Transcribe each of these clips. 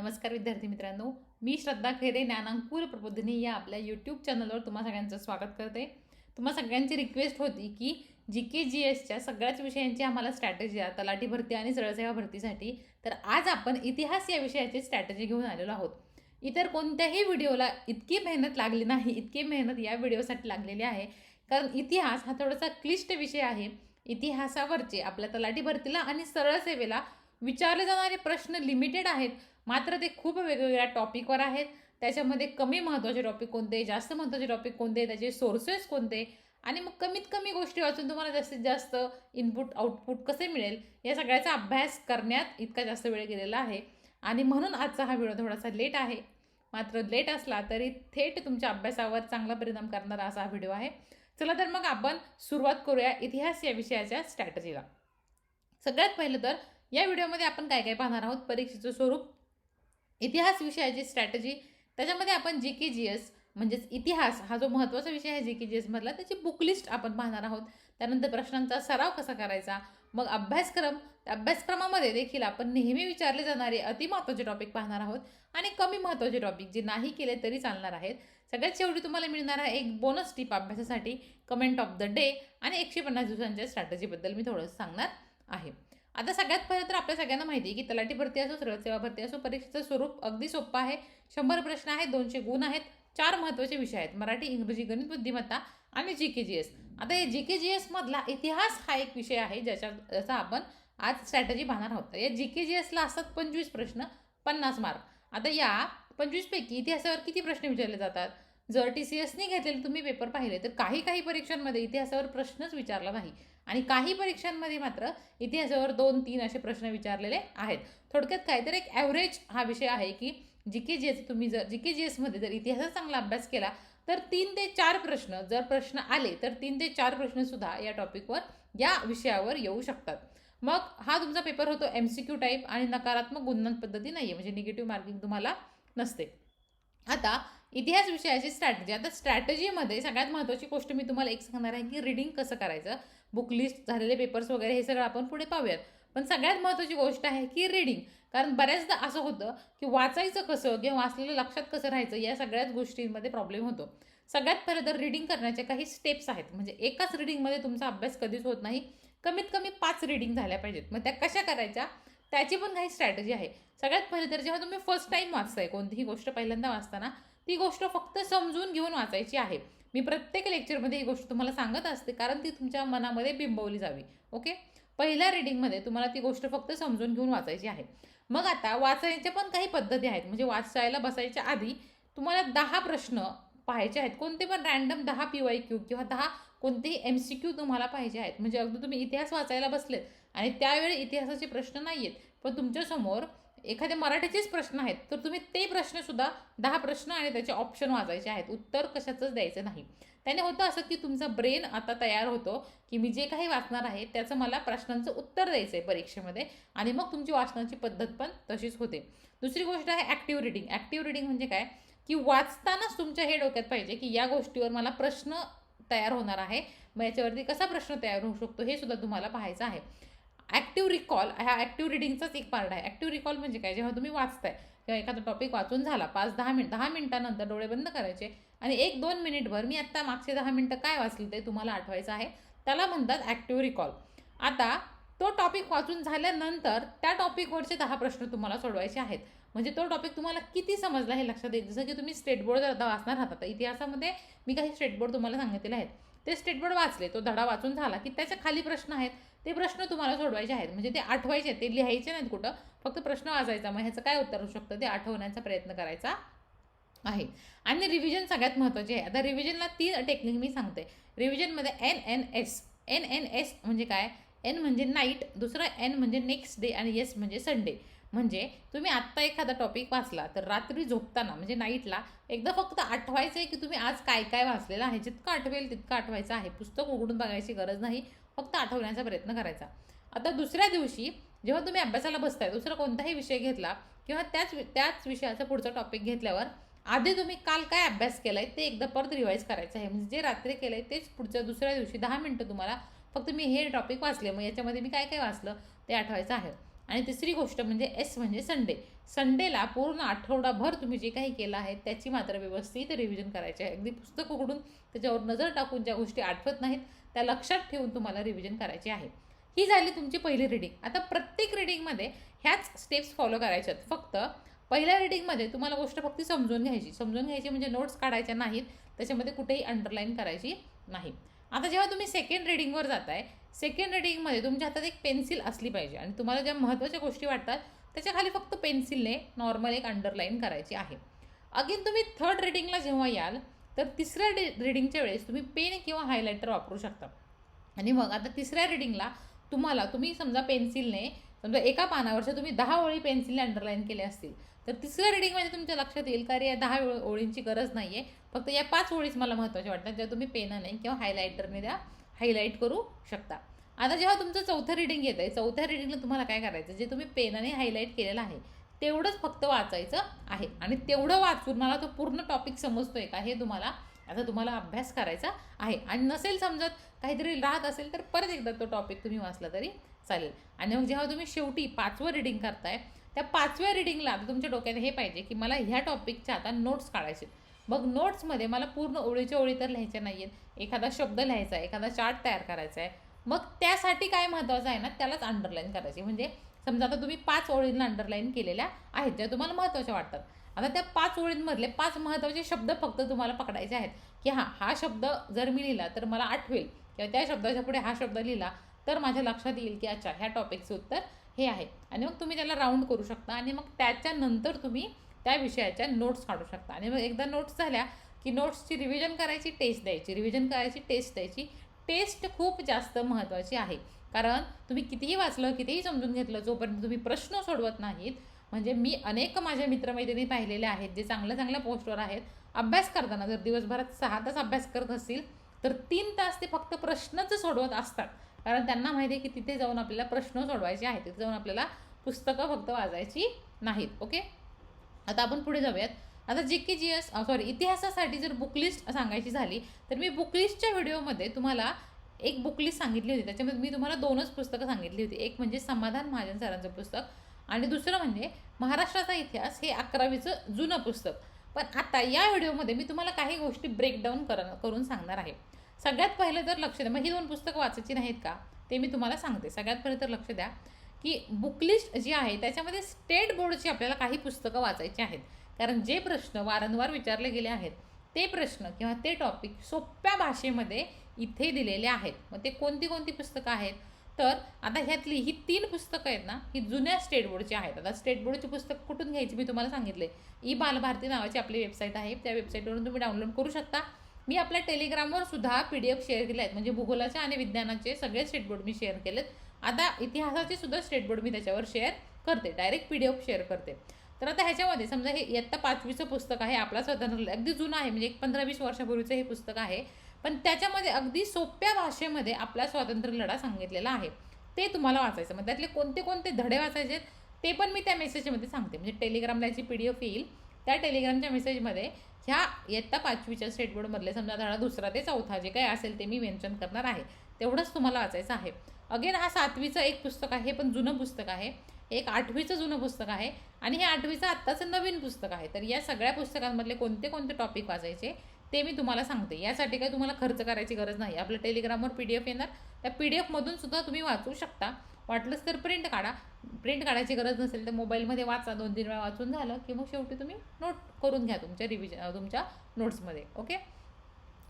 नमस्कार विद्यार्थी मित्रांनो मी श्रद्धा खेरे ज्ञानांकुर प्रबोधिनी या आपल्या यूट्यूब चॅनलवर तुम्हा सगळ्यांचं स्वागत करते. तुम्हा सगळ्यांची रिक्वेस्ट होती की जी के जी एसच्या सगळ्याच विषयांची आम्हाला स्ट्रॅटेजी आहे तलाठी भरती आणि सरळसेवा भरतीसाठी. तर आज आपण इतिहास या विषयाची स्ट्रॅटेजी घेऊन आलेलो आहोत. इतर कोणत्याही व्हिडिओला इतकी मेहनत लागली नाही इतकी मेहनत या व्हिडिओसाठी लागलेली आहे. कारण इतिहास हा थोडासा क्लिष्ट विषय आहे. इतिहासावरचे आपल्या तलाठी भरतीला आणि सरळ सेवेला विचारले जाणारे प्रश्न लिमिटेड आहेत. मात्र ते खूप वेगवेगळ्या टॉपिकवर आहेत. त्याच्यामध्ये कमी महत्त्वाचे टॉपिक कोणते जास्त महत्त्वाचे टॉपिक कोणते त्याचे सोर्सेस कोणते आणि मग कमीत कमी गोष्टी वाचून तुम्हाला जास्तीत जास्त इनपुट आउटपुट कसे मिळेल या सगळ्याचा अभ्यास करण्यात इतका जास्त वेळ गेलेला आहे. आणि म्हणून आजचा हा व्हिडिओ थोडासा लेट आहे. मात्र लेट असला तरी थेट तुमच्या अभ्यासावर चांगला परिणाम करणारा असा हा व्हिडिओ आहे. चला तर मग आपण सुरुवात करूया इतिहास या विषयाच्या स्ट्रॅटजीला सगळ्यात पहिलं तर या व्हिडिओमध्ये आपण काय काय पाहणार आहोत? परीक्षेचं स्वरूप इतिहास विषयाची स्ट्रॅटजी त्याच्यामध्ये आपण जी के जी एस म्हणजेच इतिहास हा जो महत्त्वाचा विषय आहे जी के जी एसमधला त्याची बुकलिस्ट आपण पाहणार आहोत. त्यानंतर प्रश्नांचा सराव कसा करायचा? मग अभ्यासक्रम त्या अभ्यासक्रमामध्ये देखील आपण नेहमी विचारले जाणारे अतिमहत्त्वाचे टॉपिक पाहणार आहोत आणि कमी महत्त्वाचे टॉपिक जे नाही केले तरी चालणार आहेत. सगळ्यात शेवटी तुम्हाला मिळणार आहे एक बोनस टिप अभ्यासासाठी कमेंट ऑफ द डे आणि एकशे पन्नास दिवसांच्या स्ट्रॅटजीबद्दल मी थोडंसं सांगणार आहे. आता सगळ्यात पहिलं तर आपल्या सगळ्यांना माहिती आहे की तलाठी भरती असो सरळ सेवा भरती असो परीक्षेचं स्वरूप अगदी सोपं आहे. शंभर प्रश्न आहेत दोनशे गुण आहेत चार महत्त्वाचे विषय आहेत. मराठी इंग्रजी गणित बुद्धिमत्ता आणि जी के जी एस आता हे जी के जी एसमधला इतिहास हा एक विषय आहे ज्याच्या ज्याचा आपण आज स्ट्रॅटजी पाहणार आहोत. या जी के जी एसला असतात पंचवीस प्रश्न पन्नास मार्क आता या पंचवीसपैकी इतिहासावर किती प्रश्न विचारले जातात? जर टी सी एसने घेतलेले तुम्ही पेपर पाहिले तर काही काही परीक्षांमध्ये इतिहासावर प्रश्नच विचारला नाही. आणि काही परीक्षांमध्ये मात्र इतिहासावर दोन तीन असे प्रश्न विचारलेले आहेत. थोडक्यात काय तर एक ॲव्हरेज हा विषय आहे की जी के जी एस तुम्ही जर जी के जी एसमध्ये जर इतिहासाचा चांगला अभ्यास केला तर तीन ते चार प्रश्न जर प्रश्न आले तर तीन ते चार प्रश्नसुद्धा या टॉपिकवर या विषयावर येऊ शकतात. मग हा तुमचा पेपर होतो एम सी क्यू टाईप आणि नकारात्मक गुणन पद्धती नाही आहे म्हणजे निगेटिव्ह मार्किंग तुम्हाला नसते. आता इतिहास विषयाची स्ट्रॅटजी आता स्ट्रॅटजीमध्ये सगळ्यात महत्त्वाची गोष्ट मी तुम्हाला एक सांगणार आहे की रिडिंग कसं करायचं? बुक लिस्ट झालेले पेपर्स वगैरे हे सगळं आपण पुढे पाहूयात. पण सगळ्यात महत्त्वाची गोष्ट आहे की रीडिंग कारण बऱ्याचदा असं होतं की वाचायचं कसं किंवा वाचलेलं लक्षात कसं राहायचं या सगळ्याच गोष्टींमध्ये प्रॉब्लेम होतो. सगळ्यात पहिलं तर रीडिंग करण्याचे काही स्टेप्स आहेत. म्हणजे एकाच रीडिंगमध्ये तुमचा अभ्यास कधीच होत नाही. कमीत कमी पाच रीडिंग झाल्या पाहिजेत. मग त्या कशा करायच्या? त्याची पण काही स्ट्रॅटजी आहे. सगळ्यात पहिले तर जेव्हा तुम्ही फर्स्ट टाईम वाचताय कोणतीही गोष्ट पहिल्यांदा वाचताना ती गोष्ट फक्त समजून घेऊन वाचायची आहे. मी प्रत्येक लेक्चरमध्ये ही गोष्ट तुम्हाला सांगत असते कारण ती तुमच्या मनामध्ये बिंबवली जावी ओके? पहिल्या रिडिंगमध्ये तुम्हाला ती गोष्ट फक्त समजून घेऊन वाचायची आहे. मग आता वाचायच्या पण काही पद्धती आहेत म्हणजे वाचायला बसायच्या आधी तुम्हाला दहा प्रश्न पाहायचे आहेत कोणते पण रॅन्डम दहा पी वाय क्यू किंवा दहा कोणतेही एम सी क्यू तुम्हाला पाहिजे आहेत. म्हणजे अगदी तुम्ही इतिहास वाचायला बसलेत आणि त्यावेळी इतिहासाचे प्रश्न नाही आहेत पण तुमच्यासमोर एखादे मराठीचेच प्रश्न आहेत तर तुम्ही ते प्रश्नसुद्धा दहा प्रश्न आणि त्याचे ऑप्शन वाचायचे आहेत. उत्तर कशाचंच द्यायचं नाही. त्याने होतं असं की तुमचा ब्रेन आता तयार होतो की मी जे काही वाचणार आहे त्याचं मला प्रश्नांचं उत्तर द्यायचं आहे परीक्षेमध्ये आणि मग तुमची वाचनाची पद्धत पण तशीच होते. दुसरी गोष्ट आहे ॲक्टिव्ह रिडिंग ॲक्टिव्ह रिडिंग म्हणजे काय? की वाचतानाच तुमच्या हे डोक्यात पाहिजे की या गोष्टीवर मला प्रश्न तयार होणार आहे. मग याच्यावरती कसा प्रश्न तयार होऊ शकतो हे सुद्धा तुम्हाला पाहायचं आहे. ॲक्टिव्ह रिकॉल हा ॲक्टिव्ह रिडिंगचाच एक पार्ट आहे. ॲक्टिव्ह रिकॉल म्हणजे काय? जेव्हा तुम्ही वाचताय किंवा एखादा टॉपिक वाचून झाला पाच दहा मिनिट दहा मिनिटानंतर डोळे बंद करायचे आणि एक दोन मिनिटभर मी आत्ता मागचे दहा मिनटं काय वाचलं ते तुम्हाला आठवायचं आहे. त्याला म्हणतात ॲक्टिव्ह रिकॉल आता तो टॉपिक वाचून झाल्यानंतर त्या टॉपिकवरचे दहा प्रश्न तुम्हाला सोडवायचे आहेत. म्हणजे तो टॉपिक तुम्हाला किती समजला हे लक्षात येईल. जसं की तुम्ही स्टेट बोर्ड धडा वाचणार आहात. आता इतिहासामध्ये मी काही स्टेट बोर्ड तुम्हाला सांगितलेले आहेत. ते स्टेट बोर्ड वाचले. तो धडा वाचून झाला की त्याच्याखाली प्रश्न आहेत. ते प्रश्न तुम्हाला सोडवायचे आहेत. म्हणजे ते आठवायचे ते लिहायचे नाहीत कुठं. फक्त प्रश्न वाचायचा. मग ह्याचं काय उत्तर होऊ शकतं? ते आठवण्याचा प्रयत्न करायचा आहे. आणि रिव्हिजन सगळ्यात महत्त्वाचे आहे. आता रिव्हिजनला तीन टेक्निक मी सांगते. रिव्हिजनमध्ये N N S N N S म्हणजे काय? एन म्हणजे नाईट दुसरं एन म्हणजे नेक्स्ट डे आणि एस म्हणजे संडे म्हणजे तुम्ही आत्ता एखादा टॉपिक वाचला तर रात्री झोपताना म्हणजे नाईटला एकदा फक्त आठवायचं आहे की तुम्ही आज काय काय वाचलेलं आहे. जितकं आठवेल तितकं आठवायचं आहे. पुस्तक उघडून बघायची गरज नाही. फक्त आठवण्याचा प्रयत्न करायचा. आता दुसऱ्या दिवशी जेव्हा तुम्ही अभ्यासाला बसताय दुसरा कोणताही विषय घेतला किंवा त्याच त्याच विषयाचा पुढचा टॉपिक घेतल्यावर आधी तुम्ही काल काय अभ्यास केलाय ते एकदा परत रिवाईज करायचं आहे. म्हणजे जे रात्री केलं आहे तेच पुढच्या दुसऱ्या दिवशी दहा मिनटं तुम्हाला फक्त मी हे टॉपिक वाचले. मग याच्यामध्ये मी काय काय वाचलं ते आठवायचं आहे. आणि तिसरी गोष्ट म्हणजे एस म्हणजे संडे संडेला पूर्ण आठवडाभर तुम्ही जे काही केलं आहे त्याची मात्र व्यवस्थित रिव्हिजन करायची आहे. अगदी पुस्तक उघडून त्याच्यावर नजर टाकून ज्या गोष्टी आठवत नाहीत त्या लक्षात ठेवून तुम्हाला रिव्हिजन करायची आहे. ही झाली तुमची पहिली रिडिंग आता प्रत्येक रिडिंगमध्ये ह्याच स्टेप्स फॉलो करायच्यात. फक्त पहिल्या रिडिंगमध्ये तुम्हाला गोष्ट फक्त समजून घ्यायची. समजून घ्यायची म्हणजे नोट्स काढायच्या नाहीत. त्याच्यामध्ये कुठेही अंडरलाईन करायची नाही. आता जेव्हा तुम्ही सेकंड रिडिंगवर जाताय सेकंड रिडिंगमध्ये तुमच्या हातात एक पेन्सिल असली पाहिजे आणि तुम्हाला ज्या महत्त्वाच्या गोष्टी वाटतात त्याच्याखाली फक्त पेन्सिलने नॉर्मल एक अंडरलाईन करायची आहे. अगेन तुम्ही थर्ड रिडिंगला जेव्हा याल तर तिसऱ्या डे रिडिंगच्या वेळेस तुम्ही पेन किंवा हायलायटर वापरू शकता. आणि मग आता तिसऱ्या रिडिंगला तुम्हाला तुम्ही समजा पेन्सिलने समजा एका पानावरच्या तुम्ही दहा ओळी पेन्सिलने अंडरलाईन केल्या असतील तर तिसऱ्या रिडिंगमध्ये तुमच्या लक्षात येईल का रे या दहा ओळींची गरज नाही आहे फक्त या पाच ओळीच मला महत्त्वाच्या वाटतात ज्या तुम्ही पेनाने किंवा हायलायटरने त्या हायलाईट करू शकता. आता जेव्हा तुमचं चौथं रिडिंग येतं आहे चौथ्या रिडिंगला तुम्हाला काय करायचं जे तुम्ही पेनाने हायलाईट केलेलं आहे तेवढंच फक्त वाचायचं आहे. आणि तेवढं वाचून मला तो पूर्ण टॉपिक समजतो आहे का हे तुम्हाला आता तुम्हाला अभ्यास करायचा आहे. आणि नसेल समजत काहीतरी राहत असेल तर परत एकदा तो टॉपिक तुम्ही वाचला तरी चालेल. आणि मग जेव्हा तुम्ही शेवटी पाचवं रिडिंग करताय त्या पाचव्या रिडिंगला आता तुमच्या डोक्यात हे पाहिजे की मला ह्या टॉपिकच्या आता नोट्स काढायचे मग नोट्समध्ये मला पूर्ण ओळीच्या ओळी तर लिहायच्या नाही आहेत एखादा शब्द लिहायचा आहे एखादा चार्ट तयार करायचा आहे. मग त्यासाठी काय महत्त्वाचं आहे ना त्यालाच अंडरलाईन करायची. म्हणजे समजा आता तुम्ही पाच ओळींना अंडरलाईन केलेल्या आहेत ज्या तुम्हाला महत्त्वाच्या वाटतात. आता त्या पाच ओळींमधले पाच महत्त्वाचे शब्द फक्त तुम्हाला पकडायचे आहेत. की हां हा शब्द जर मी लिहिला तर मला आठवेल. किंवा त्या शब्दाच्या पुढे हा शब्द लिहिला तर माझ्या लक्षात येईल की अच्छा ह्या टॉपिकचं उत्तर हे आहे. आणि मग तुम्ही त्याला राऊंड करू शकता आणि मग त्याच्यानंतर तुम्ही त्या विषयाच्या नोट्स काढू शकता. आणि मग एकदा नोट्स झाल्या की नोट्सची रिव्हिजन करायची टेस्ट द्यायची. रिव्हिजन करायची टेस्ट द्यायची. टेस्ट खूप जास्त महत्त्वाची आहे. कारण तुम्ही कितीही वाचलं कितीही समजून घेतलं जोपर्यंत तुम्ही प्रश्न सोडवत नाहीत म्हणजे मी अनेक माझ्या मित्रमैत्रिणी पाहिलेल्या आहेत जे चांगल्या चांगल्या पोस्टवर आहेत अभ्यास करताना जर दिवसभरात सहा तास अभ्यास करत असतील तर तीन तास ते फक्त प्रश्नच सोडवत असतात. कारण त्यांना माहिती आहे की तिथे जाऊन आपल्याला प्रश्न सोडवायचे आहेत तिथे जाऊन आपल्याला पुस्तकं फक्त वाचायची नाहीत ओके? आता आपण पुढे जाऊयात. आता जे के जी एस सॉरी इतिहासासाठी जर बुकलिस्ट सांगायची झाली तर मी बुकलिस्टच्या व्हिडिओमध्ये तुम्हाला एक बुकलिस्ट सांगितली होती. त्याच्यामध्ये मी तुम्हाला दोनच पुस्तकं सांगितली होती. एक म्हणजे समाधान महाजन सरांचं पुस्तक आणि दुसरं म्हणजे महाराष्ट्राचा इतिहास हे अकरावीचं जुनं पुस्तक. पण आता या व्हिडिओमध्ये मी तुम्हाला काही गोष्टी ब्रेकडाऊन कर करून सांगणार आहे. सगळ्यात पहिलं तर लक्ष द्या. मग ही दोन पुस्तकं वाचायची नाहीत का? ते मी तुम्हाला सांगते. सगळ्यात पहिलं तर लक्ष द्या की बुकलिस्ट जी आहे त्याच्यामध्ये स्टेट बोर्डची आपल्याला काही पुस्तकं वाचायची आहेत. कारण जे प्रश्न वारंवार विचारले गेले आहेत ते प्रश्न किंवा ते टॉपिक सोप्या भाषेमध्ये इथे दिलेले आहेत. मग ते कोणती कोणती पुस्तकं आहेत? तर आता ह्यातली ही तीन पुस्तकं आहेत ना ही जुन्या स्टेट बोर्डची आहेत. आता स्टेट बोर्डची पुस्तक कुठून घ्यायची मी तुम्हाला सांगितले. ई बालभारती नावाची आपली वेबसाईट आहे. त्या वेबसाईटवरून तुम्ही डाउनलोड करू शकता. मी आपल्या टेलिग्रामवर सुद्धा पी डी एफ शेअर केले आहेत. म्हणजे भूगोलाचे आणि विज्ञानाचे सगळे स्टेट बोर्ड मी शेअर केलेत. आता इतिहासाचे सुद्धा स्टेट बोर्ड मी त्याच्यावर शेअर करते. Direct P D F share करते. तर आता ह्याच्यामध्ये समजा हे इयत्ता पाचवीचं पुस्तक आहे. आपला स्वतंत्र अगदी जुनं आहे. म्हणजे एक पंधरा वीस वर्षापूर्वीचं हे पुस्तक आहे. पण त्याच्यामध्ये अगदी सोप्या भाषेमध्ये आपला स्वातंत्र्य लढा सांगितलेला आहे. ते तुम्हाला वाचायचं. मग त्यातले कोणते कोणते धडे वाचायचे ते पण मी त्या मेसेजमध्ये सांगते. म्हणजे टेलिग्रामला याची पी डी एफ येईल त्या टेलिग्रामच्या मेसेजमध्ये ह्या इयत्ता पाचवीच्या स्टेट बोर्डमधले समजा धडा दुसरा ते चौथा जे काही असेल ते मी मेन्शन करणार आहे. तेवढंच तुम्हाला वाचायचं आहे. अगेन हा सातवीचं एक पुस्तक आहे पण जुनं पुस्तक आहे. एक आठवीचं जुनं पुस्तक आहे आणि हे आठवीचं आत्ताचं नवीन पुस्तक आहे. तर या सगळ्या पुस्तकांमधले कोणते कोणते टॉपिक वाचायचे ते मी तुम्हाला सांगते. यासाठी काही तुम्हाला खर्च करायची गरज नाही. आपलं टेलिग्रामवर पी डी एफ येणार. त्या पी डी एफमधून सुद्धा तुम्ही वाचू शकता. वाटलंच तर प्रिंट काढा. प्रिंट काढायची गरज नसेल तर मोबाईलमध्ये वाचा. दोन तीन वेळा वाचून झालं की मग शेवटी तुम्ही नोट करून घ्या तुमच्या रिव्हिजन तुमच्या नोट्समध्ये. ओके?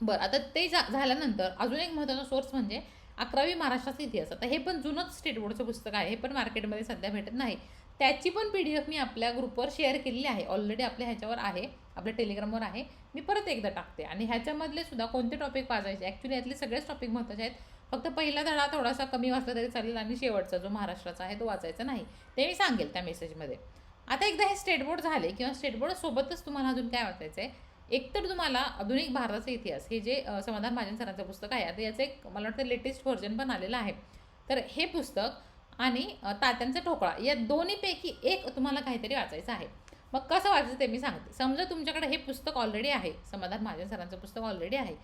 बरं आता ते जा झाल्यानंतर अजून एक महत्त्वाचा सोर्स म्हणजे अकरावी महाराष्ट्राचा इतिहास. आता हे पण जुनंच स्टेट बोर्डचं पुस्तक आहे. हे पण मार्केटमध्ये सध्या भेटत नाही. त्याची पण पी डी एफ मी आपल्या ग्रुपवर शेअर केलेली आहे. ऑलरेडी आपल्या ह्याच्यावर आहे. आपल्या टेलिग्रामवर आहे. मी परत एकदा टाकते. आणि ह्याच्यामधले सुद्धा कोणते टॉपिक वाचायचे? ॲक्च्युली यातले सगळेच टॉपिक महत्त्वाचे आहेत. फक्त पहिला धडा थोडासा कमी वाचला तरी चालेल आणि शेवटचा जो महाराष्ट्राचा आहे तो वाचायचा नाही. ते मी सांगेल त्या मेसेजमध्ये आता एकदा हे स्टेट बोर्ड झाले किंवा स्टेट बोर्डसोबतच तुम्हाला अजून काय वाचायचं आहे एकतर तुम्हाला आधुनिक भारताचा इतिहास हे जे समाधान महाजन सरांचं पुस्तक आहे आता याचं एक मला वाटतं लेटेस्ट व्हर्जन पण आलेलं आहे. तर हे पुस्तक आणि तात्यांचा ठोकळा. या दोन्हीपैकी एक तुम्हाला काहीतरी वाचायचं आहे. मग कसं वाचायचं ते मी सांगते. समजा तुमच्याकडे हे पुस्तक ऑलरेडी आहे समाधान महाजन सरांचं पुस्तक ऑलरेडी आहे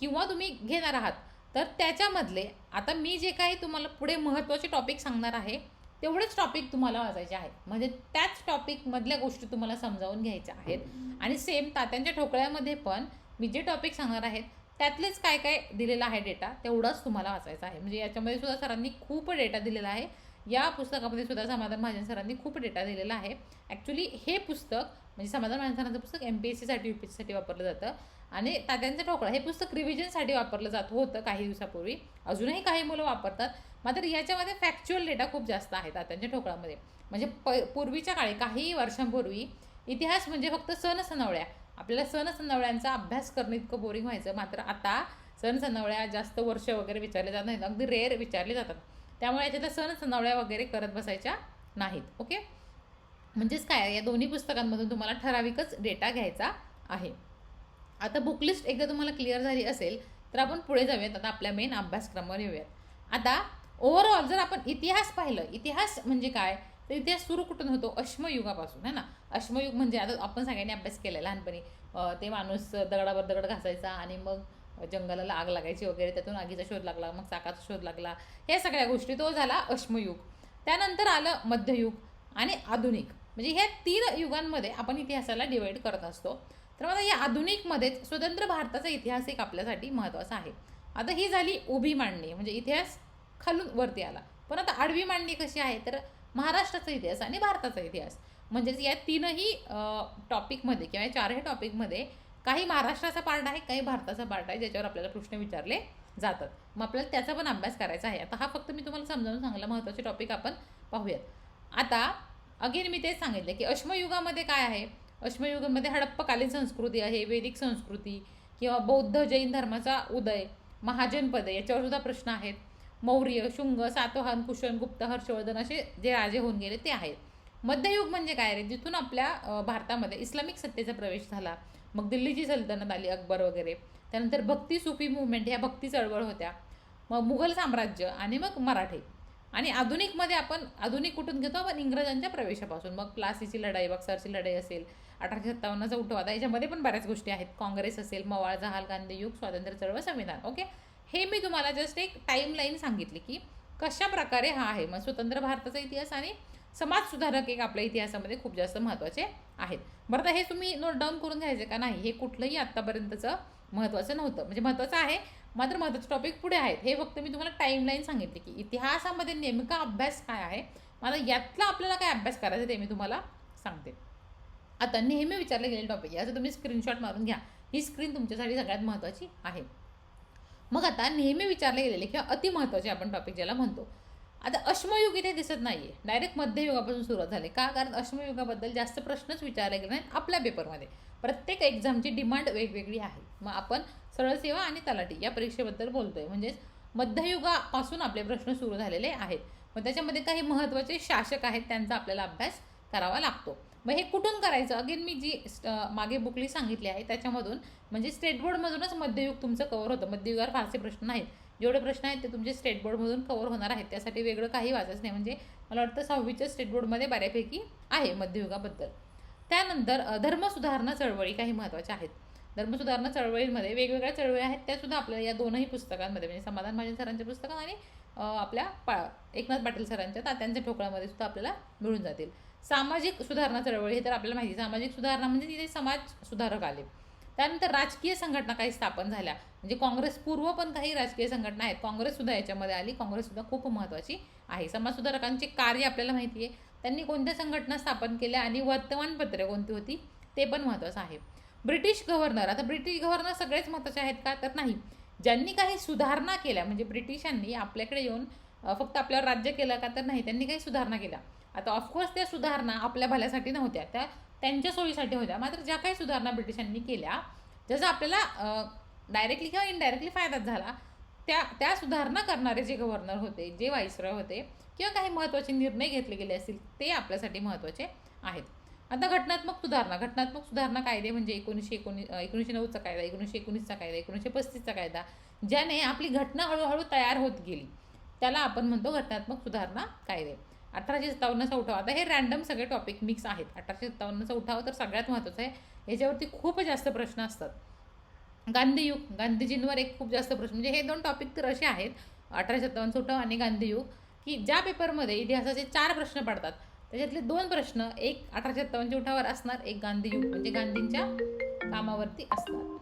किंवा तुम्ही घेणार आहात तर त्याच्यामधले आता मी जे काही तुम्हाला पुढे महत्त्वाचे टॉपिक सांगणार आहे तेवढेच टॉपिक तुम्हाला वाचायचे आहेत. म्हणजे त्याच टॉपिकमधल्या गोष्टी तुम्हाला समजावून घ्यायच्या आहेत. आणि सेम तात्यांच्या ठोकळ्यामध्ये पण मी जे टॉपिक सांगणार आहेत त्यातलेच काय काय दिलेला आहे डेटा तेवढाच तुम्हाला वाचायचा आहे. म्हणजे याच्यामध्ये सुद्धा सरांनी खूप डेटा दिलेला आहे. या पुस्तकामध्ये सुद्धा समाधान महाजन सरांनी खूप डेटा दिलेला आहे. ॲक्च्युली हे पुस्तक म्हणजे समाधान महाजन सरांचं पुस्तक एम पी एस सीसाठी यू पी एस सीसाठी वापरलं जातं. आणि तात्यांचा ठोकळा हे पुस्तक रिव्हिजनसाठी वापरलं जात होतं काही दिवसापूर्वी. अजूनही काही मुलं वापरतात. मात्र याच्यामध्ये फॅक्च्युअल डेटा खूप जास्त आहे तात्यांच्या ठोकळामध्ये. म्हणजे प पूर्वीच्या काळी काही वर्षांपूर्वी इतिहास म्हणजे फक्त सण सनवळ्या. आपल्याला सण सणावळ्यांचा अभ्यास करणं इतकं बोरिंग व्हायचं. मात्र आता सण सणावळ्या जास्त वर्ष वगैरे विचारले जात नाहीत. अगदी रेअर विचारले जातात. त्यामुळे याच्यातल्या सण सनवळ्या वगैरे करत बसायच्या नाहीत. ओके म्हणजेच काय? या दोन्ही पुस्तकांमधून तुम्हाला ठराविकच डेटा घ्यायचा आहे. आता बुकलिस्ट एकदा तुम्हाला क्लिअर झाली असेल तर आपण पुढे जाऊयात. आता आपल्या मेन अभ्यासक्रमावर येऊयात. आता ओव्हरऑल जर आपण इतिहास पाहिलं इतिहास म्हणजे काय? तर इतिहास सुरू कुठून होतो? अश्मयुगापासून है ना? अश्मयुग म्हणजे आता आपण सगळ्यांनी अभ्यास केला लहानपणी. ते माणूस दगडावर दगड घासायचा आणि मग जंगलाला आग लागायची वगैरे त्यातून आगीचा शोध लागला मग चाकाचा शोध लागला. ह्या सगळ्या गोष्टी तो झाला अश्मयुग. त्यानंतर आलं मध्ययुग आणि आधुनिक. म्हणजे ह्या तीन युगांमध्ये आपण इतिहासाला डिवाईड करत असतो. तर मला या आधुनिकमध्येच स्वतंत्र भारताचा इतिहास एक आपल्यासाठी महत्त्वाचा आहे. आता ही झाली उभी मांडणी म्हणजे इतिहास खालून वरती आला. पण आता आडवी मांडणी कशी आहे? तर महाराष्ट्राचा इतिहास आणि भारताचा इतिहास. म्हणजेच या तीनही टॉपिकमध्ये किंवा या चारही टॉपिकमध्ये काही महाराष्ट्राचा पार्ट आहे काही भारताचा पार्ट आहे ज्याच्यावर आपल्याला प्रश्न विचारले जातात. मग आपल्याला त्याचा पण अभ्यास करायचा आहे. आता हा फक्त मी तुम्हाला समजावून सांगला महत्त्वाचे टॉपिक आपण पाहूयात. आता अगेन मी तेच सांगितले की अश्मयुगामध्ये काय आहे? अश्मयुगामध्ये हडप्पकालीन संस्कृती आहे वैदिक संस्कृती किंवा बौद्ध जैन धर्माचा उदय महाजनपदे याच्यावर सुद्धा प्रश्न आहेत. मौर्य शुंग सातवाहन कुशन गुप्त हर्षवर्धन असे जे राजे होऊन गेले ते आहेत. मध्ययुग म्हणजे काय रे? जिथून आपल्या भारतामध्ये इस्लामिक सत्तेचा प्रवेश झाला. मग दिल्लीची सल्तनत आली अकबर वगैरे. त्यानंतर भक्ती सुफी मुवमेंट ह्या भक्ती चळवळ होत्या. मग मुघल साम्राज्य आणि मग मराठे. आणि आधुनिकमध्ये आपण आधुनिक कुठून घेतो? आपण इंग्रजांच्या प्रवेशापासून. मग प्लासीची लढाई बक्सरची लढाई असेल अठराशे सत्तावन्नचा उठवादा याच्यामध्ये पण बऱ्याच गोष्टी आहेत. काँग्रेस असेल मवाळ जहाल गांधी युग स्वातंत्र्य चळवळ संविधान. ओके? हे मी तुम्हाला जस्ट एक टाईमलाईन सांगितली की कशा प्रकारे हा आहे. मग स्वतंत्र भारताचा इतिहास आणि समाजसुधारक एक आपल्या इतिहासामध्ये खूप जास्त महत्त्वाचे आहेत. बरं तर हे तुम्ही नोट डाऊन करून घ्यायचे का नाही? हे कुठलंही आत्तापर्यंतचं महत्त्वाचं नव्हतं. म्हणजे महत्त्वाचं आहे मात्र महत्त्वाचे टॉपिक पुढे आहेत. हे फक्त मी तुम्हाला टाईम लाईन सांगितली की इतिहासामध्ये नेमका अभ्यास काय आहे? मला यातला आपल्याला काय अभ्यास करायचा ते मी तुम्हाला सांगते. आता नेहमी विचारले गेलेले टॉपिक याचं तुम्ही स्क्रीनशॉट मारून घ्या. ही स्क्रीन तुमच्यासाठी सगळ्यात महत्त्वाची आहे. मग आता नेहमी विचारले गेलेले किंवा अतिमहत्त्वाचे आपण टॉपिक ज्याला म्हणतो. आता अश्मयुग इथे दिसत नाही आहे डायरेक्ट मध्ययुगापासून सुरुवात झाली. का? कारण अश्मयुगाबद्दल जास्त प्रश्नच विचारले गेले नाहीत आपल्या पेपरमध्ये प्रत्येक एक्झामची डिमांड वेगवेगळी आहे. मग आपण सरळ सेवा आणि तलाठी या परीक्षेबद्दल बोलतोय. म्हणजेच मध्ययुगापासून आपले प्रश्न सुरू झालेले आहेत. मग त्याच्यामध्ये काही महत्त्वाचे शासक आहेत त्यांचा आपल्याला अभ्यास करावा लागतो. मग हे कुठून करायचं? अगेन मी जी स्ट- मागे बुकली सांगितली आहे त्याच्यामधून म्हणजे स्टेट बोर्डमधूनच मध्ययुग तुमचं कवर होतं. मध्ययुगावर फारसे प्रश्न नाहीत. जेवढे प्रश्न आहेत ते तुमचे स्टेट बोर्डमधून कवर होणार आहेत. त्यासाठी वेगळं काही वाचायचं नाही. म्हणजे मला वाटतं सहावीच्या स्टेट बोर्डमध्ये बऱ्यापैकी आहे मध्ययुगाबद्दल. त्यानंतर धर्मसुधारणा चळवळी काही महत्त्वाच्या आहेत. धर्मसुधारणा चळवळीमध्ये वेगवेगळ्या चळवळी आहेत. त्यासुद्धा आपल्याला या दोनही पुस्तकांमध्ये म्हणजे समाधान महाजन सरांच्या पुस्तकात आणि आपल्या पा एकनाथ पाटील सरांच्या तात्यांच्या ठोकळामध्ये सुद्धा आपल्याला मिळून जातील. सामाजिक सुधारणा चळवळी हे तर आपल्याला माहिती आहे. सामाजिक सुधारणा म्हणजे तिथे समाज सुधारक आले. त्यानंतर राजकीय संघटना काही स्थापन झाल्या. म्हणजे काँग्रेस पूर्व पण काही राजकीय संघटना आहेत. काँग्रेससुद्धा याच्यामध्ये आली. काँग्रेससुद्धा खूप महत्त्वाची आहे. समाज सुधारकांचे कार्य आपल्याला माहिती आहे. त्यांनी कोणत्या संघटना स्थापन केल्या आणि वर्तमानपत्रे कोणती होती ते पण महत्त्वाचं आहे. ब्रिटिश गव्हर्नर आता ब्रिटिश गव्हर्नर सगळेच महत्त्वाचे आहेत का? तर नाही. ज्यांनी काही सुधारणा केल्या म्हणजे ब्रिटिशांनी आपल्याकडे येऊन फक्त आपल्यावर राज्य केलं का? तर नाही. त्यांनी काही सुधारणा केल्या. आता ऑफकोर्स त्या सुधारणा आपल्या भल्यासाठी नव्हत्या त्या त्यांच्या सोयीसाठी होत्या. मात्र ज्या काही सुधारणा ब्रिटिशांनी केल्या ज्याचा आपल्याला डायरेक्टली किंवा इनडायरेक्टली फायदाच झाला त्या त्या सुधारणा करणारे जे गव्हर्नर होते जे वाईसरॉय होते किंवा काही महत्त्वाचे निर्णय घेतले गेले असतील ते आपल्यासाठी महत्त्वाचे आहेत. आता घटनात्मक सुधारणा घटनात्मक सुधारणा कायदे म्हणजे एकोणीसशे एकोणीस एकोणीसशे नऊचा कायदा एकोणीसशे एकोणीसचा कायदा एकोणीसशे पस्तीसचा कायदा ज्याने आपली घटना हळूहळू तयार होत गेली. त्याला आपण म्हणतो घटनात्मक सुधारणा कायदे. अठराशे सत्तावन्नचा उठाव. आता हे रँडम सगळे टॉपिक मिक्स आहेत. अठराशे सत्तावन्नचा उठाव तर सगळ्यात महत्त्वाचा आहे. याच्यावरती खूप जास्त प्रश्न असतात. गांधीयुग गांधीजींवर एक खूप जास्त प्रश्न. म्हणजे हे दोन टॉपिक तर असे आहेत. अठराशे सत्तावन्नचा उठाव आणि गांधीयुग की ज्या पेपरमध्ये इतिहासाचे चार प्रश्न पडतात त्याच्यातले दोन प्रश्न एक अठराशे सत्तावन्नच्या उठावर असणार एक गांधीयुग. म्हणजे गांधींच्या कामावरती असणार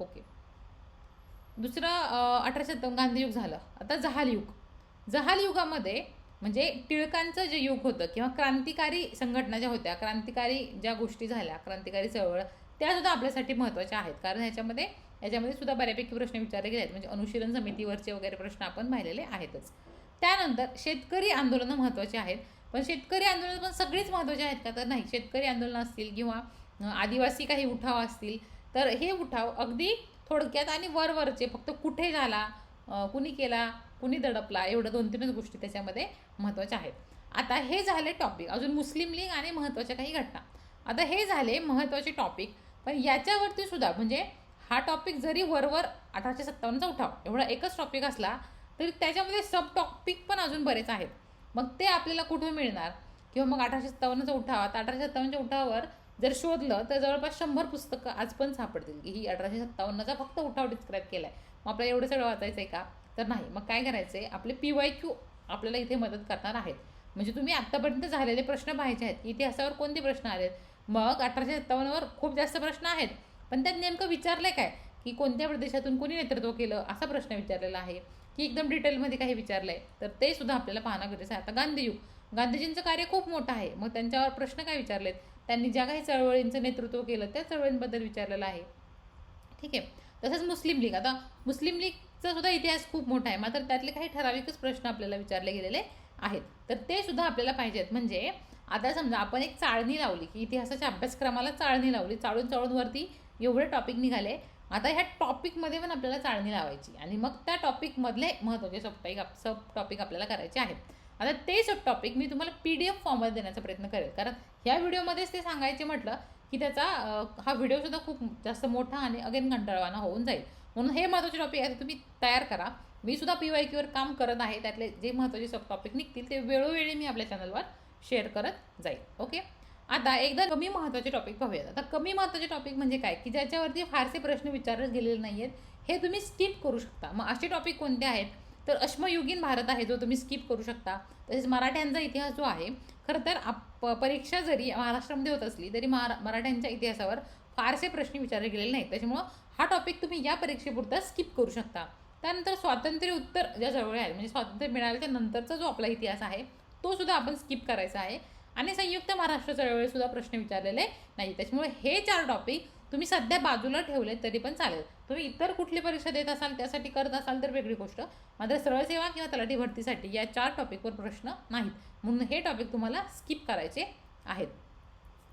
ओके. दुसरं अठराशे सत्तावन्न गांधीयुग झालं. आता जहाल युग जहाल युगामध्ये म्हणजे टिळकांचं जे युग होतं किंवा क्रांतिकारी संघटना ज्या होत्या क्रांतिकारी ज्या गोष्टी झाल्या क्रांतिकारी चळवळ त्या सुद्धा आपल्यासाठी महत्त्वाच्या आहेत. कारण ह्याच्यामध्ये याच्यामध्ये सुद्धा बऱ्यापैकी प्रश्न विचारले गेले आहेत. म्हणजे अनुशीलन समितीवरचे वगैरे प्रश्न आपण पाहिलेले आहेतच. त्यानंतर शेतकरी आंदोलनं महत्त्वाची आहेत. पण शेतकरी आंदोलन पण सगळीच महत्त्वाची आहेत का? तर नाही. शेतकरी आंदोलनं असतील किंवा आदिवासी काही उठाव असतील तर हे उठाव अगदी थोडक्यात आणि वरवरचे फक्त कुठे झाला कुणी केला कुणी दडपला एवढं दोन तीनच गोष्टी त्याच्यामध्ये महत्त्वाच्या आहेत. आता हे झाले टॉपिक अजून मुस्लिम लीग आणि महत्त्वाच्या काही घटना. आता हे झाले महत्त्वाचे टॉपिक पण याच्यावरती सुद्धा म्हणजे हा टॉपिक जरी वरवर अठराशे सत्तावन्नचा उठाव एवढा एकच टॉपिक असला तरी त्याच्यामध्ये सब टॉपिक पण अजून बरेच आहेत. मग ते आपल्याला कुठून मिळणार? किंवा मग अठराशे सत्तावन्नचा उठाव आता अठराशे सत्तावन्नच्या उठावावर जर शोधलं तर जवळपास शंभर पुस्तकं आज पण सापडतील की ही अठराशे सत्तावन्नचा फक्त उठाव डिस्क्राईब केला आहे मग आपल्याला एवढं सगळं वाचायचं आहे का? तर नाही मग काय करायचं आहे आपले पी वाय क्यू आपल्याला इथे मदत करणार आहेत. म्हणजे तुम्ही आत्तापर्यंत झालेले प्रश्न पाहायचे आहेत. इतिहासावर कोणते प्रश्न आलेत मग अठराशे सत्तावन्नवर खूप जास्त प्रश्न आहेत. पण त्यात नेमकं विचारलं काय? की कोणत्या प्रदेशातून कोणी नेतृत्व केलं? असा प्रश्न विचारलेला आहे. की एकदम डिटेलमध्ये काही विचारलं आहे तर ते सुद्धा आपल्याला पाहणं गरजेचं आहे. आता गांधीयुग गांधीजींचं कार्य खूप मोठं आहे. मग त्यांच्यावर प्रश्न काय विचारलेत? त्यांनी ज्या काही चळवळींचं नेतृत्व केलं त्या चळवळींबद्दल विचारलेलं आहे. ठीक आहे. तसंच मुस्लिम लीग. आता मुस्लिम लीग सुद्धा इतिहास खूप मोठा आहे. मात्र त्यातले काही ठराविकच प्रश्न आपल्याला विचारले गेलेले आहेत. तर ते सुद्धा आपल्याला पाहिजेत. म्हणजे आता समजा आपण एक चाळणी लावली की इतिहासाच्या अभ्यासक्रमाला चाळणी लावली चाळून चाळून वरती एवढे टॉपिक निघाले. आता ह्या टॉपिकमध्ये पण आपल्याला चाळणी लावायची आणि मग त्या टॉपिकमधले महत्त्वाचे सब टॉपिक सब टॉपिक आपल्याला करायचे आहेत. आता ते सब टॉपिक मी तुम्हाला पी डी एफ फॉर्ममध्ये देण्याचा प्रयत्न करेल. कारण ह्या व्हिडिओमध्येच ते सांगायचे म्हटलं की त्याचा हा व्हिडिओसुद्धा खूप जास्त मोठा आणि अगेन कंटाळवाना होऊन जाईल. म्हणून हे महत्त्वाचे टॉपिक आहे तुम्ही तयार करा. मी सुद्धा पी वाय क्यूवर काम करत आहे त्यातले जे महत्त्वाचे सब टॉपिक निघतील ते वेळोवेळी मी आपल्या चॅनलवर शेअर करत जाईल. ओके आता एकदा कमी महत्त्वाचे टॉपिक पाहूयात. आता कमी महत्त्वाचे टॉपिक म्हणजे काय? की ज्याच्यावरती फारसे प्रश्न विचारले गेलेले नाही आहेत हे तुम्ही स्किप करू शकता. मग असे टॉपिक कोणते आहेत? तर अश्मयुगीन भारत आहे जो तुम्ही स्किप करू शकता. तसेच मराठ्यांचा इतिहास जो आहे खरं तर आप परीक्षा जरी महाराष्ट्रामध्ये होत असली तरी महारा मराठ्यांच्या इतिहासावर फारसे प्रश्न विचारले गेलेले नाहीत. त्याच्यामुळं हा टॉपिक तुम्ही या परीक्षेपुरता स्किप करू शकता. त्यानंतर स्वातंत्र्य उत्तर ज्या जवळ आहेत म्हणजे स्वातंत्र्य मिळाल्याच्या नंतरचा जो आपला इतिहास आहे तो सुद्धा आपण स्किप करायचा आहे. आणि संयुक्त महाराष्ट्र चळवळीसुद्धा प्रश्न विचारलेले नाही त्याच्यामुळे हे चार टॉपिक तुम्ही सध्या बाजूला ठेवले तरी पण चालेल. तुम्ही इतर कुठली परीक्षा देत असाल त्यासाठी करत असाल तर वेगळी गोष्ट. मात्र सरळ सेवा किंवा तलाठी भरतीसाठी या चार टॉपिकवर प्रश्न नाहीत. म्हणून हे टॉपिक तुम्हाला स्किप करायचे आहेत.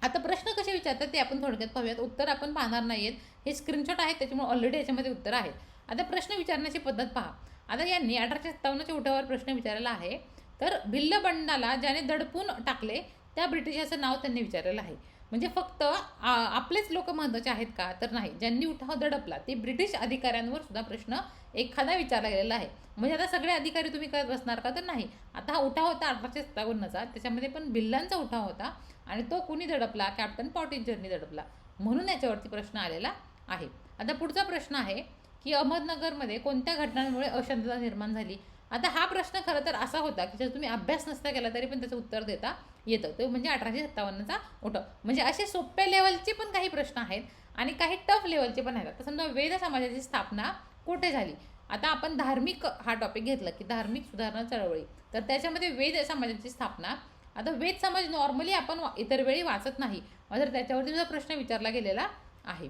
आता प्रश्न कसे विचारतात ते आपण थोडक्यात पाहूयात. उत्तर आपण पाहणार नाही आहेत हे स्क्रीनशॉट आहेत त्याच्यामुळे ऑलरेडी याच्यामध्ये उत्तर आहे. आता प्रश्न विचारण्याची पद्धत पहा. आता यांनी अठराशे सत्तावन्नच्या उठावर प्रश्न विचारलेला आहे. तर भिल्ल बंडाला ज्याने दडपून टाकले त्या ब्रिटिशाचं नाव त्यांनी विचारलेलं आहे. म्हणजे फक्त आ, आपलेच लोक महत्त्वाचे आहेत का? तर नाही. ज्यांनी उठाव दडपला ते ब्रिटिश अधिकाऱ्यांवर सुद्धा प्रश्न एखादा विचारला गेलेला आहे. म्हणजे आता सगळे अधिकारी तुम्ही करत बसणार का? तर नाही. आता हा उठाव होता अठराशे सत्तावन्नचा. त्याच्यामध्ये पण भिल्लांचा उठाव होता. आणि तो कुणी दडपला? कॅप्टन पॉटिंजरनी दडपला. म्हणून याच्यावरती प्रश्न आलेला आहे. आता पुढचा प्रश्न आहे की अहमदनगरमध्ये कोणत्या घटनांमुळे अशांतता निर्माण झाली? आता हा प्रश्न खरं तर असा होता की जर तुम्ही अभ्यास नसता केला तरी पण त्याचं उत्तर देता येतं. तो म्हणजे अठराशे सत्तावन्नचा उठाव. म्हणजे असे सोप्या लेवलचे पण काही प्रश्न आहेत आणि काही टफ लेवलचे पण आहेत. आता समजा वेद समाजाची स्थापना कुठे झाली? आता आपण धार्मिक हा टॉपिक घेतला की धार्मिक सुधारणा चळवळी. तर त्याच्यामध्ये वेद समाजाची स्थापना आता वेद समाज नॉर्मली आपण इतर वेळी वाचत नाही. मात्र त्याच्यावरती सुद्धा प्रश्न विचारला गेलेला आहे.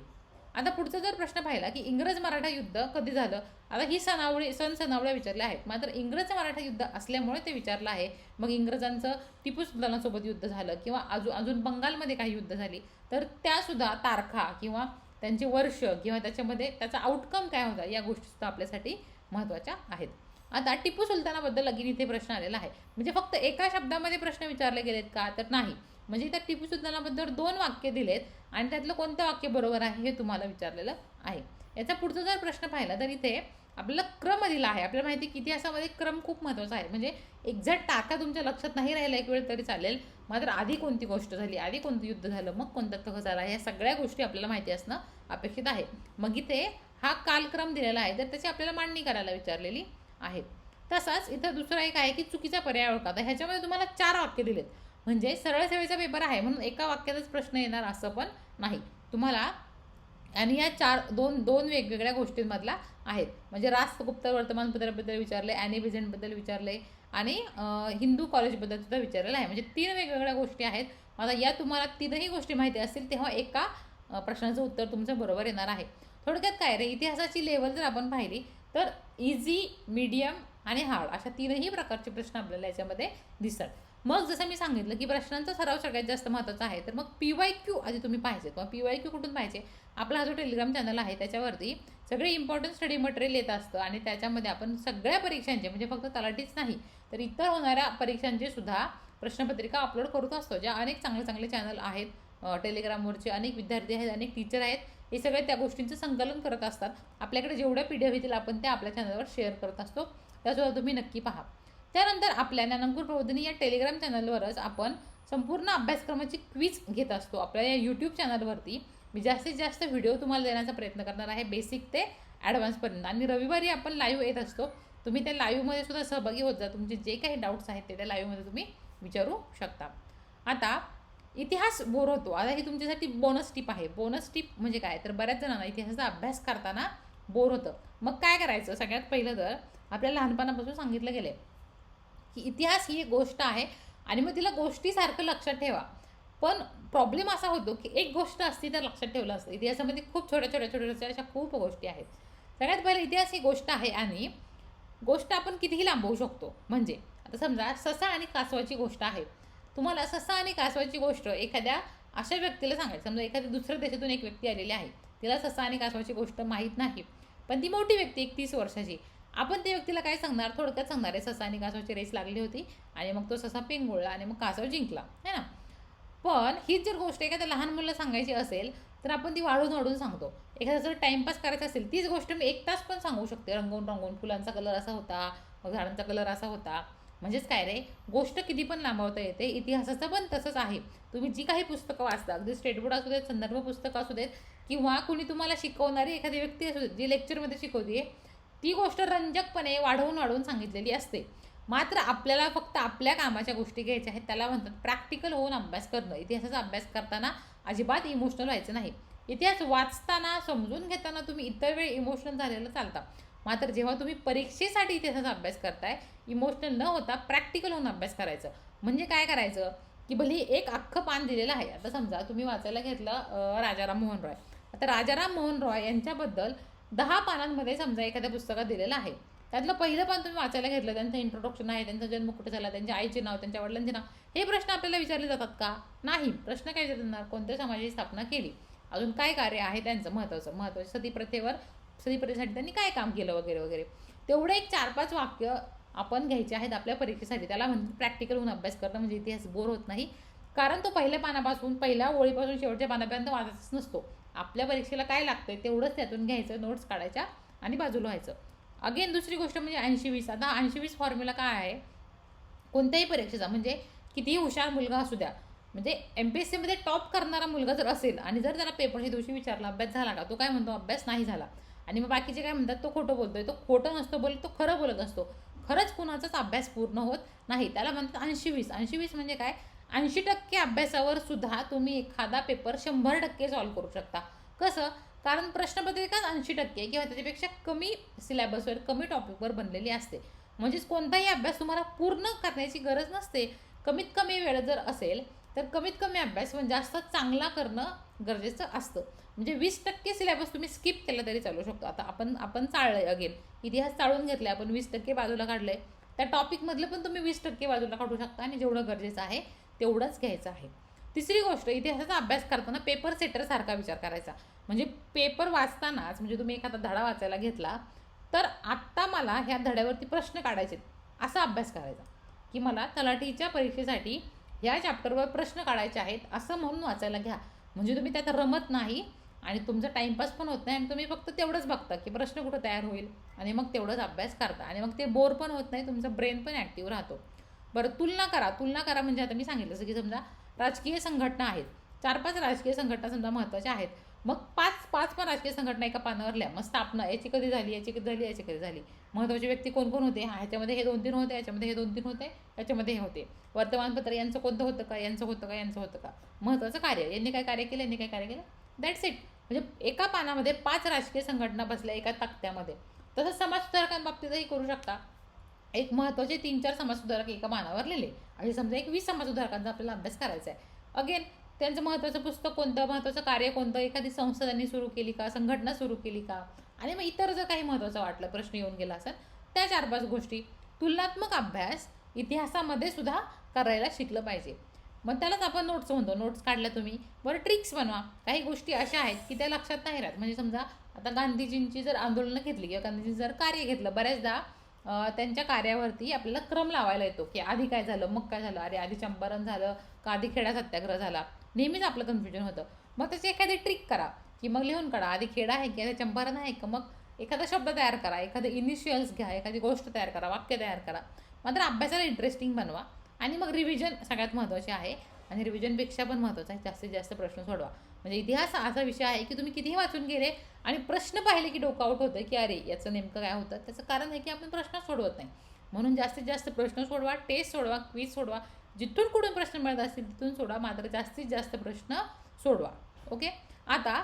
आता पुढचा जर प्रश्न पाहिला की इंग्रज मराठा युद्ध कधी झालं? आता ही सणावळी सण सणावळ्या विचारल्या आहेत. मात्र इंग्रज मराठा युद्ध असल्यामुळे ते विचारलं आहे. मग इंग्रजांचं टिपू सुलतानासोबत युद्ध झालं किंवा अजून अजून बंगालमध्ये काही युद्ध झाली. तर त्यासुद्धा तारखा किंवा त्यांचे वर्ष किंवा त्याच्यामध्ये त्याचा आउटकम काय होता या गोष्टीसुद्धा आपल्यासाठी महत्त्वाच्या आहेत. आता टिपू सुलतानाबद्दल लगीन इथे प्रश्न आलेला आहे. म्हणजे फक्त एका शब्दामध्ये प्रश्न विचारले गेलेत का? तर नाही. म्हणजे त्या टिपू सुलतानाबद्दल दोन वाक्य दिलेत आणि त्यातलं कोणतं वाक्य बरोबर आहे हे तुम्हाला विचारलेलं आहे. याचा पुढचा जर प्रश्न पाहिला तर इथे आपल्याला क्रम दिला आहे. आपल्याला माहिती आहे इतिहासामध्ये क्रम खूप महत्त्वाचा आहे. म्हणजे एक्झॅक्ट टाका तुमच्या लक्षात नाही राहिला एक वेळ तरी चालेल. मात्र आधी कोणती गोष्ट झाली? आधी कोणतं युद्ध झालं? मग कोणता तह झाला? या सगळ्या गोष्टी आपल्याला माहिती असणं अपेक्षित आहे. मग इथे हा कालक्रम दिलेला आहे. तर त्याची आपल्याला मांडणी करायला विचारलेली आहेत. तसाच इथं दुसरं एक आहे की चुकीचा पर्याय ओळखा ह्याच्यामध्ये तुम्हाला चार वाक्य दिलेत. म्हणजे सरळ सेवेचा पेपर आहे म्हणून एका वाक्यातच प्रश्न येणार असं पण नाही. तुम्हाला आणि या चार दोन दोन वेगवेगळ्या गोष्टींमधला आहेत. म्हणजे रास्तगुप्त वर्तमानपत्राबद्दल विचारले ॲनी बिझेंटबद्दल विचारले आणि हिंदू कॉलेजबद्दल सुद्धा विचारलेलं आहे. म्हणजे तीन वेगवेगळ्या गोष्टी आहेत. आता या तुम्हाला तीनही गोष्टी माहिती असतील तेव्हा एका प्रश्नाचं उत्तर तुमचं बरोबर येणार आहे. थोडक्यात काय रे? इतिहासाची लेवल जर आपण पाहिली तर इझी मीडियम आणि हार्ड अशा तीनही प्रकारचे प्रश्न आपल्याला याच्यामध्ये दिसतात. मग जसं मी सांगितलं की प्रश्नांचा सराव सगळ्यात जास्त महत्त्वाचा आहे तर मग पी वाय क्यू आधी तुम्ही पाहिजे मग पी वाय क्यू कुठून पाहिजे आपला हा जो टेलिग्राम चॅनल आहे त्याच्यावरती सगळे इम्पॉर्टंट स्टडी मटेरियल येत असतं आणि त्याच्यामध्ये आपण सगळ्या परीक्षांचे म्हणजे फक्त तलाठीच नाही तर इतर होणाऱ्या परीक्षांचे सुद्धा प्रश्नपत्रिका अपलोड करत असतो ज्या अनेक चांगले चांगले चॅनल आहेत टेलिग्रामवरचे अनेक विद्यार्थी आहेत अनेक टीचर आहेत हे सगळे त्या गोष्टींचं संकलन करत असतात. आपल्याकडे जेवढ्या पी डी एफ आपण त्या आपल्या चॅनलवर शेअर करत असतो. त्यासुद्धा तुम्ही नक्की पहा. त्यानंतर आपल्या ज्ञानांकुर प्रबोधिनी या टेलिग्राम चॅनलवरच आपण संपूर्ण अभ्यासक्रमाची क्वीज घेत असतो. आपल्या या यूट्यूब चॅनलवरती मी जास्तीत जास्त व्हिडिओ तुम्हाला देण्याचा प्रयत्न करणार आहे. बेसिक ते ॲडव्हान्सपर्यंत आणि रविवारी आपण लाईव्ह येत असतो. तुम्ही त्या लाईव्हमध्ये सुद्धा सहभागी होत जा. तुमचे जे काही डाऊट्स आहेत ते त्या लाईव्हमध्ये तुम्ही विचारू शकता. आता इतिहास बोर होतो आता ही तुमच्यासाठी बोनस टिप आहे. बोनस टिप म्हणजे काय? तर बऱ्याच जणांना इतिहासाचा अभ्यास करताना बोर होतं मग काय करायचं? सगळ्यात पहिलं तर आपल्याला लहानपणापासून सांगितलं गेलं की इतिहास ही एक गोष्ट आहे आणि मग तिला गोष्टीसारखं लक्षात ठेवा. पण प्रॉब्लेम असा होतो की एक गोष्ट असती तर लक्षात ठेवलं असतं. इतिहासामध्ये खूप छोट्या छोट्या छोट्या छोट्या अशा खूप गोष्टी आहेत. सगळ्यात पहिले इतिहास ही गोष्ट आहे आणि गोष्ट आपण कितीही लांबवू शकतो. म्हणजे आता समजा ससा आणि कासवाची गोष्ट आहे. तुम्हाला ससा आणि कासवाची गोष्ट एखाद्या अशा व्यक्तीला सांगायचं. समजा एखाद्या दुसऱ्या देशातून एक व्यक्ती आलेली आहे. तिला ससा आणि कासवाची गोष्ट माहीत नाही. पण ती मोठी व्यक्ती एक तीस वर्षाची. आपण त्या व्यक्तीला काय सांगणार? थोडक्यात सांगणार आहे ससा आणि कासवाची रेस लागली होती आणि मग तो ससा पिंगुळला आणि मग कासव जिंकला. है ना? पण हीच जर गोष्ट एखाद्या लहान मुलाला सांगायची असेल तर आपण ती वाढून वाढून सांगतो. एखादा जर टाइमपास करायचा असेल तीच गोष्ट मी एक तास पण सांगू शकते. रंगवून रंगवून. फुलांचा कलर असा होता मग झाडांचा कलर असा होता. म्हणजेच काय रे? गोष्ट किती पण लांबवता येते इतिहासाचं पण तसंच आहे. तुम्ही जी काही पुस्तकं वाचता अगदी स्टेट बोर्ड असू देत संदर्भ पुस्तकं असू देत किंवा कुणी तुम्हाला शिकवणारी एखादी व्यक्ती असू देत जी लेक्चरमध्ये शिकवते ती गोष्ट रंजकपणे वाढवून वाढवून सांगितलेली असते. मात्र आपल्याला फक्त आपल्या कामाच्या गोष्टी घ्यायच्या आहेत त्याला म्हणतात प्रॅक्टिकल होऊन अभ्यास करणं. इतिहासाचा अभ्यास करताना अजिबात इमोशनल व्हायचं नाही. इतिहास वाचताना समजून घेताना तुम्ही इतर वेळ इमोशनल झालेलं चालता. मात्र जेव्हा तुम्ही परीक्षेसाठी इतिहासाचा अभ्यास करताय इमोशनल न होता प्रॅक्टिकल होऊन अभ्यास करायचं. म्हणजे काय करायचं? की भली एक अख्खं पान दिलेलं आहे. आता समजा तुम्ही वाचायला घेतलं राजाराम मोहन रॉय. आता राजाराम मोहन रॉय यांच्याबद्दल दहा पानांमध्ये समजा एखाद्या पुस्तकात दिलेलं आहे. त्यातलं पहिलं पान तुम्ही वाचायला घेतलं त्यांचं इंट्रोडक्शन आहे त्यांचा जन्म कुठे झाला त्यांच्या आईचे नाव त्यांच्या वडिलांचे नाव हे प्रश्न आपल्याला विचारले जातात का? नाही. प्रश्न काय विचारणार? कोणत्या समाजाची स्थापना केली? अजून काय कार्य आहे? त्यांचं महत्त्वाचं. महत्त्वाचं सती प्रथेवर सती परीक्षेसाठी त्यांनी काय काम केलं वगैरे वगैरे. तेवढं एक चार पाच वाक्य आपण घ्यायचे आहेत आपल्या परीक्षेसाठी. त्याला म्हणतात प्रॅक्टिकल होऊन अभ्यास करणं म्हणजे इतिहास बोर होत नाही. कारण तो पहिल्या पानापासून पहिल्या ओळीपासून शेवटच्या पानापर्यंत वाचायचाच नसतो. आपल्या परीक्षेला काय लागतंय तेवढंच त्यातून घ्यायचं नोट्स काढायच्या आणि बाजूला व्हायचं. अगेन दुसरी गोष्ट म्हणजे ऐंशी वीस आता ऐंशी वीस फॉर्म्युला काय आहे? कोणत्याही परीक्षेचा. म्हणजे कितीही हुशार मुलगा असू द्या. म्हणजे एम पी एस सीमध्ये टॉप करणारा मुलगा जर असेल आणि जर त्याला पेपरच्या दिवशी विचारला अभ्यास झाला का? तो काय म्हणतो अभ्यास नाही झाला. आणि मग बाकीचे काय म्हणतात तो खोटं बोलतोय. तो खोटं नसतो बोलत तो खरं बोलत असतो खरंच कुणाचाच अभ्यास पूर्ण होत नाही. त्याला म्हणतात ऐंशी वीस ऐंशी वीस म्हणजे काय? ऐंशी टक्के अभ्यासावर सुद्धा तुम्ही एखादा पेपर शंभर टक्के सॉल्व्ह करू शकता. कसं? कारण प्रश्नपत्रिकाच ऐंशी टक्के किंवा त्याच्यापेक्षा कमी सिलेबसवर कमी टॉपिकवर बनलेली असते. म्हणजेच कोणताही अभ्यास तुम्हाला पूर्ण करण्याची गरज नसते. कमीत कमी वेळ जर असेल तर कमीत कमी अभ्यास पण जास्त चांगला करणं गरजेचं असतं. म्हणजे वीस टक्के सिलेबस तुम्ही स्किप केला तरी चालू शकतो. आता आपण आपण चाळलंय अगेन इतिहास चाळून घेतलाय आपण वीस टक्के बाजूला काढलंय. त्या टॉपिकमधलं पण तुम्ही वीस टक्के बाजूला काढू शकता आणि जेवढं गरजेचं आहे तेवढंच घ्यायचं आहे. तिसरी गोष्ट इतिहासाचा अभ्यास करताना पेपर सेटरसारखा विचार करायचा. म्हणजे पेपर वाचतानाच म्हणजे तुम्ही एखादा धडा वाचायला घेतला तर आत्ता मला ह्या धड्यावरती प्रश्न काढायचे असा अभ्यास करायचा. की मला तलाठीच्या परीक्षेसाठी ह्या चॅप्टरवर प्रश्न काढायचे आहेत असं म्हणून वाचायला घ्या. म्हणजे तुम्ही त्यात रमत नाही आणि तुमचा टाईमपास पण होत नाही आणि तुम्ही फक्त तेवढंच बघता की प्रश्न कुठं तयार होईल आणि मग तेवढंच अभ्यास करता आणि मग ते बोर पण होत नाही तुमचा ब्रेन पण ॲक्टिव्ह राहतो. बरं तुलना करा. तुलना करा म्हणजे आता मी सांगितलं जसं की समजा राजकीय संघटना आहेत. चार पाच राजकीय संघटना समजा महत्त्वाच्या आहेत. मग पाच पाच पण राजकीय संघटना एका पानावर लिहा. मग स्थापना याची कधी झाली याची कधी झाली याची कधी झाली? महत्त्वाचे व्यक्ती कोण कोण होते? हा ह्याच्यामध्ये हे दोन तीन होते याच्यामध्ये हे दोन तीन होते याच्यामध्ये हे होते. वर्तमानपत्र यांचं कोणतं होतं का? यांचं होतं का? यांचं होतं का? महत्त्वाचं कार्य. यांनी काय कार्य केलं? यांनी काय कार्य केलं? दॅट्स इट म्हणजे एका पानामध्ये पाच राजकीय संघटना बसल्या एका तक्त्यामध्ये. तसंच समाजसुधारकांबाबतीतही करू शकता. एक महत्त्वाचे तीन चार समाजसुधारक एका पानावर लिहिले. आणि समजा एक वीस समाजसुधारकांचा आपल्याला अभ्यास करायचा आहे अगेन त्यांचं महत्त्वाचं पुस्तक कोणतं? महत्त्वाचं कार्य कोणतं? एखादी संस्था त्यांनी सुरू केली का? संघटना सुरू केली का? आणि मग इतर जर काही महत्त्वाचं वाटलं प्रश्न येऊन गेला असेल त्या चार पाच गोष्टी तुलनात्मक अभ्यास इतिहासामध्ये सुद्धा करायला शिकलं पाहिजे. मग त्यालाच आपण नोट्स म्हणतो. नोट्स काढल्या तुम्ही. बरं ट्रिक्स बनवा. काही गोष्टी अशा आहेत की त्या लक्षात नाही राहत. म्हणजे समजा आता गांधीजींची जर आंदोलनं घेतली किंवा गांधीजींचं जर कार्य घेतलं बऱ्याचदा त्यांच्या कार्यावरती आपल्याला क्रम लावायला येतो की आधी काय झालं मग काय झालं? अरे आधी चंपारण झालं का आधी खेडा सत्याग्रह झाला? नेहमीच आपलं कन्फ्युजन होतं. मग त्याची एखादी ट्रिक करा की मग लिहून काढा. आधी खेडा आहे की आधी चंपारण आहे का? मग एखादा शब्द तयार करा एखादं इनिशियल्स घ्या एखादी गोष्ट तयार करा वाक्य तयार करा. मात्र अभ्यासाला इंटरेस्टिंग बनवा. आणि मग रिव्हिजन सगळ्यात महत्त्वाचे आहे. आणि रिव्हिजनपेक्षा पण महत्त्वाचं आहे. जास्तीत जास्त प्रश्न सोडवा. म्हणजे इतिहास असा विषय आहे की तुम्ही कितीही वाचून गेले आणि प्रश्न पाहिले की डोकं आउट होतं की अरे याचं नेमकं काय होतं? त्याचं कारण आहे की आपण प्रश्न सोडवत नाही. म्हणून जास्तीत जास्त प्रश्न सोडवा टेस्ट सोडवा क्वीज सोडवा. जिथून कुठून प्रश्न मिळत असतील तिथून सोडवा मात्र जास्तीत जास्त प्रश्न सोडवा. ओके आता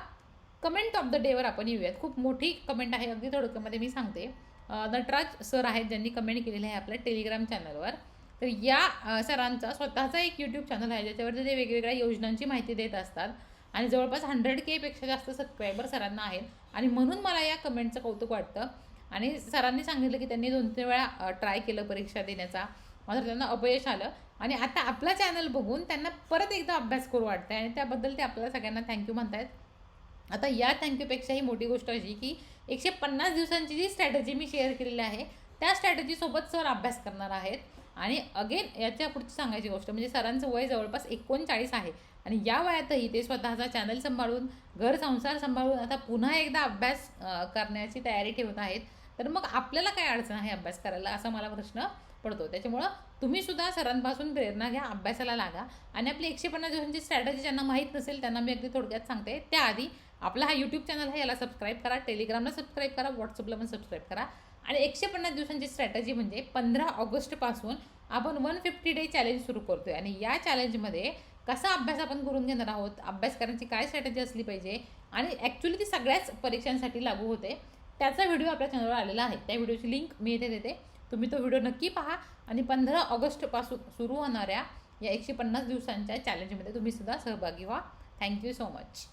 कमेंट ऑफ द डेवर आपण येऊयात. खूप मोठी कमेंट आहे. अगदी थोडक्यामध्ये मी सांगते. नटराज सर आहेत ज्यांनी कमेंट केलेली आहे आपल्या टेलिग्राम चॅनलवर तर या सरांचा स्वतःचा एक यूट्यूब चॅनल आहे ज्याच्यावरती ते वेगवेगळ्या योजनांची माहिती देत असतात. आणि जवळपास हंड्रेड केपेक्षा जास्त सबस्क्रायबर सरांना आहेत. आणि म्हणून मला या कमेंटचं कौतुक वाटतं. आणि सरांनी सांगितलं की त्यांनी दोन तीन वेळा ट्राय केलं परीक्षा देण्याचा. मात्र त्यांना अपयश आलं. आणि आता आपला चॅनल बघून त्यांना परत एकदा अभ्यास करू वाटतं आणि त्याबद्दल ते आपल्याला सगळ्यांना थँक्यू म्हणतायत. आता या थँक्यूपेक्षाही मोठी गोष्ट अशी की एकशे पन्नास दिवसांची जी स्ट्रॅटजी मी शेअर केलेली आहे त्या स्ट्रॅटजीसोबत सर अभ्यास करणार आहेत. आणि अगेन याच्या पुढची सांगायची गोष्ट म्हणजे सरांचं वय जवळपास एकोणचाळीस आहे. आणि या वयातही ते स्वतःचा चॅनल सांभाळून घर संसार सांभाळून आता पुन्हा एकदा अभ्यास करण्याची तयारी ठेवत आहेत. तर मग आपल्याला काय अडचण आहे अभ्यास करायला? असा मला प्रश्न पडतो. त्याच्यामुळं तुम्ही सुद्धा सरांपासून प्रेरणा घ्या अभ्यासाला लागा. आणि आपली एकशे पन्नास दिवसांची स्ट्रॅटजी ज्यांना माहीत नसेल त्यांना मी अगदी थोडक्यात सांगते. त्याआधी आपला हा यूट्यूब चॅनल आहे याला सबस्क्राईब करा. टेलिग्रामला सबस्क्राईब करा. व्हॉट्सअपला पण सबस्क्राईब करा. आणि एकशे पन्नास दिवसांची स्ट्रॅटजी म्हणजे पंधरा ऑगस्टपासून आपण वन फिफ्टी डे चॅलेंज सुरू करतो आहे आणि या चॅलेंजमध्ये कसा अभ्यास आपण करून घेणार आहोत? अभ्यास करण्याची काय स्ट्रॅटजी असली पाहिजे? आणि ॲक्च्युली ती सगळ्याच परीक्षांसाठी लागू होते. त्याचा व्हिडिओ आपल्या चॅनलवर आलेला आहे. त्या व्हिडिओची लिंक मी येथे देते. तुम्ही तो व्हिडिओ नक्की पहा. आणि पंधरा ऑगस्टपासून सुरू होणाऱ्या या एकशे पन्नास दिवसांच्या चॅलेंजमध्ये तुम्ही सुद्धा सहभागी व्हा. Thank you so much